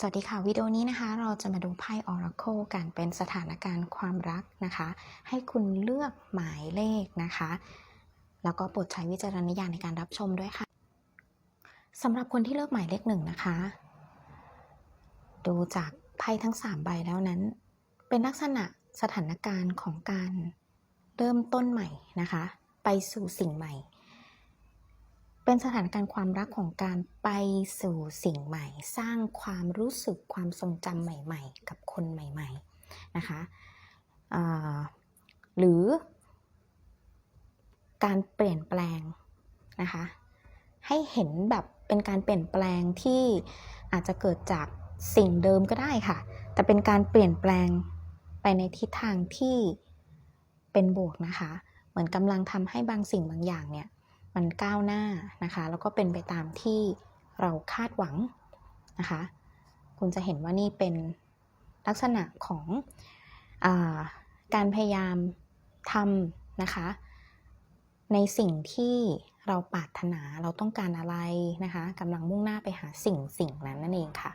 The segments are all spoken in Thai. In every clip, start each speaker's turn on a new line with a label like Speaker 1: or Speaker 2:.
Speaker 1: สวัสดีค่ะวิดีโอนี้นะคะ เราจะมาดูไพ่ Oracle กันเป็นสถานการณ์ความรักนะคะ ให้คุณเลือกหมายเลขนะคะ แล้วก็โปรดใช้วิจารณญาณในการรับชมด้วยค่ะสำหรับคนที่เลือกหมายเลขหนึ่งนะคะ ดูจากไพ่ทั้ง 3 ใบแล้วนั้น เป็นลักษณะสถานการณ์ของการเริ่มต้นใหม่นะคะ ไปสู่สิ่งใหม่ เป็นสถานการณ์ความรักของการไปสู่สิ่งใหม่ สร้างความรู้สึกความทรงจำใหม่ ๆ กับคนใหม่ ๆ นะคะหรือการเปลี่ยนแปลงนะคะให้เห็นแบบเป็นการเปลี่ยนแปลงที่อาจจะเกิดจากสิ่งเดิมก็ได้ค่ะ แต่เป็นการเปลี่ยนแปลงไปในทิศทางที่เป็นบวกนะคะ เหมือนกำลังทำให้บางสิ่งบางอย่างเนี่ย มันก้าวหน้านะคะแล้วก็เป็นไปตามที่เราคาดหวังนะคะคุณจะเห็นว่านี่เป็นลักษณะของอาการพยายามทำนะคะ ในสิ่งที่เราปรารถนาเราต้องการอะไรนะคะกำลังมุ่งหน้าไปหาสิ่งสิ่งนั้นนั่นเองค่ะ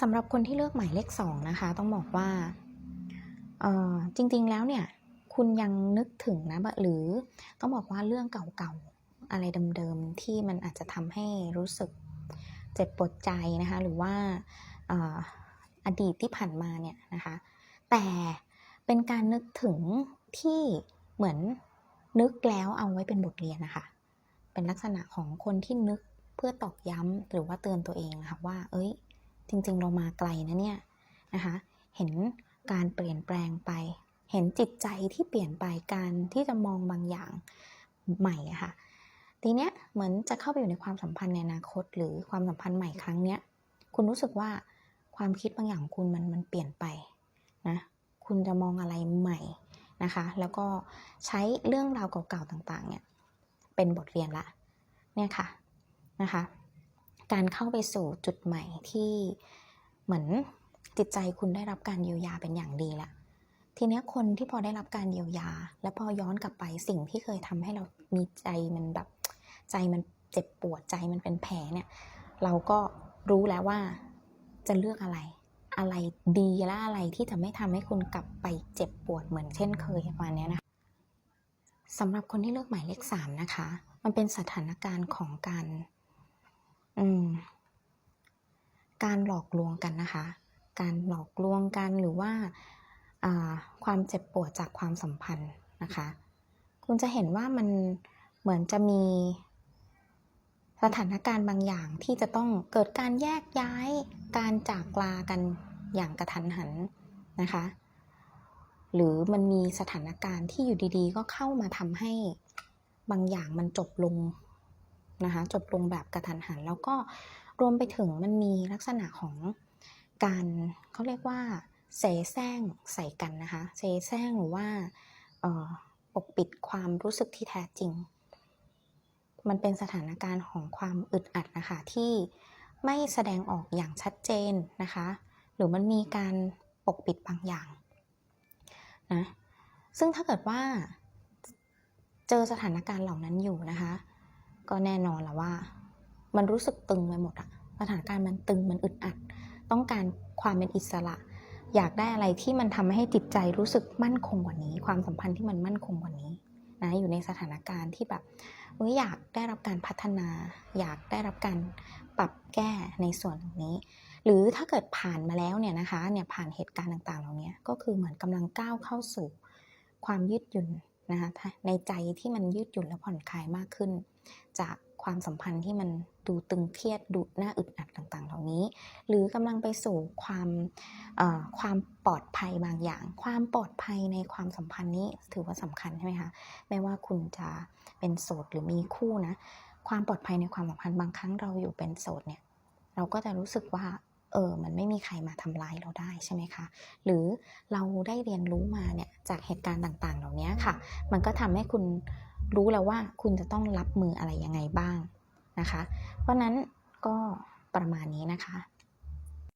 Speaker 1: สำหรับคนที่เลือกหมายเลขสองนะคะ ต้องบอกว่าจริงๆแล้วเนี่ย คุณยังนึกถึงนะบะหรือต้องบอกว่าเรื่องเก่าๆอะไรเดิมๆที่มันอาจจะทำให้รู้สึกเจ็บปวดใจนะคะหรือว่าอดีตที่ผ่านมาเนี่ยนะคะแต่เป็นการนึกถึงที่เหมือนนึกแล้วเอาไว้เป็นบทเรียนนะคะ เป็นลักษณะของคนที่นึกเพื่อตอกย้ำหรือว่าเตือนตัวเองนะคะว่า เอ้ย จริง ๆ เรามาไกลนะเนี่ยนะคะ เห็นการเปลี่ยนแปลงไป เห็นจิตใจที่เปลี่ยนไปการที่จะมองบางอย่างใหม่ค่ะ ทีเนี้ยเหมือนจะเข้าไปอยู่ในความสัมพันธ์ในอนาคต หรือความสัมพันธ์ใหม่ครั้งเนี้ย คุณรู้สึกว่าความคิดบางอย่างของคุณมันมันเปลี่ยนไปนะคุณจะมองอะไรใหม่นะคะ แล้วก็ใช้เรื่องราวเก่าๆต่างๆเนี่ยเป็นบทเรียนละเนี่ยค่ะนะคะ การเข้าไปสู่จุดใหม่ที่เหมือนจิตใจคุณได้รับการเยียวยาเป็นอย่างดีละ ทีนี้คนที่พอได้รับการเยียวยา และพอย้อนกลับไปสิ่งที่เคยทำให้เรามีใจมันแบบใจมันเจ็บปวดใจมันเป็นแผลเนี่ย เราก็รู้แล้วว่าจะเลือกอะไร อะไรดีและอะไรที่จะไม่ทำให้คุณกลับไปเจ็บปวดเหมือนเช่นเคยประมาณเนี้ยนะคะสำหรับคนที่เลือกหมายเลขสามนะคะ มันเป็นสถานการณ์ของการอืมการหลอกลวงกันนะคะ การหลอกลวงกันหรือว่า ความเจ็บปวดจากความสัมพันธ์นะคะ คุณจะเห็นว่ามันเหมือนจะมีสถานการณ์บางอย่างที่จะต้องเกิดการแยกย้ายการจากลากันอย่างกระทันหันนะคะ หรือมันมีสถานการณ์ที่อยู่ดีๆ ก็เข้ามาทำให้บางอย่างมันจบลงนะคะจบลงแบบกระทันหัน แล้วก็รวมไปถึงมันมีลักษณะของการเขาเรียกว่า เสแสร้งใส่กันนะคะ เสแสร้งหรือว่าปกปิดความรู้สึกที่แท้จริง มันเป็นสถานการณ์ของความอึดอัดนะคะ ที่ไม่แสดงออกอย่างชัดเจนนะคะ หรือมันมีการปกปิดบางอย่างนะ ซึ่งถ้าเกิดว่าเจอสถานการณ์เหล่านั้นอยู่นะคะ ก็แน่นอนแหละว่า มันรู้สึกตึงไปหมดอะสถานการณ์มันตึงมันอึดอัด ต้องการความเป็นอิสระ อยากได้อะไรที่มันทำให้จิตใจรู้สึกมั่นคงกว่านี้ ความสัมพันธ์ที่มันมั่นคงกว่านี้นะอยู่ในสถานการณ์ที่แบบอยากได้รับการพัฒนา อยากได้รับการปรับแก้ในส่วนนี้ หรือถ้าเกิดผ่านมาแล้วเนี่ยนะคะเนี่ยผ่านเหตุการณ์ต่างๆ เหล่านี้ก็คือเหมือนกำลังก้าวเข้าสู่ความยืดหยุ่นนะคะในใจที่มันยืดหยุ่นและผ่อนคลายมากขึ้น จากความสัมพันธ์ที่มันดูตึงเครียดดูน่าอึดอัดต่างๆ เหล่านี้ หรือกำลังไปสู่ความความปลอดภัยบางอย่าง ความปลอดภัยในความสัมพันธ์นี้ถือว่าสำคัญใช่ไหมคะไม่ว่าคุณจะเป็นโสดหรือมีคู่นะความปลอดภัยในความสัมพันธ์บางครั้งเราอยู่เป็นโสดเนี่ยเราก็จะรู้สึกว่าเออ มันไม่มีใครมาทำร้ายเราได้ใช่ไหมคะ หรือเราได้เรียนรู้มาเนี่ยจากเหตุการณ์ต่างๆ เหล่านี้ค่ะ มันก็ทำให้คุณ รู้แล้วว่าคุณจะต้องรับมืออะไรยังไงบ้างนะคะ เพราะนั้นก็ประมาณนี้นะคะ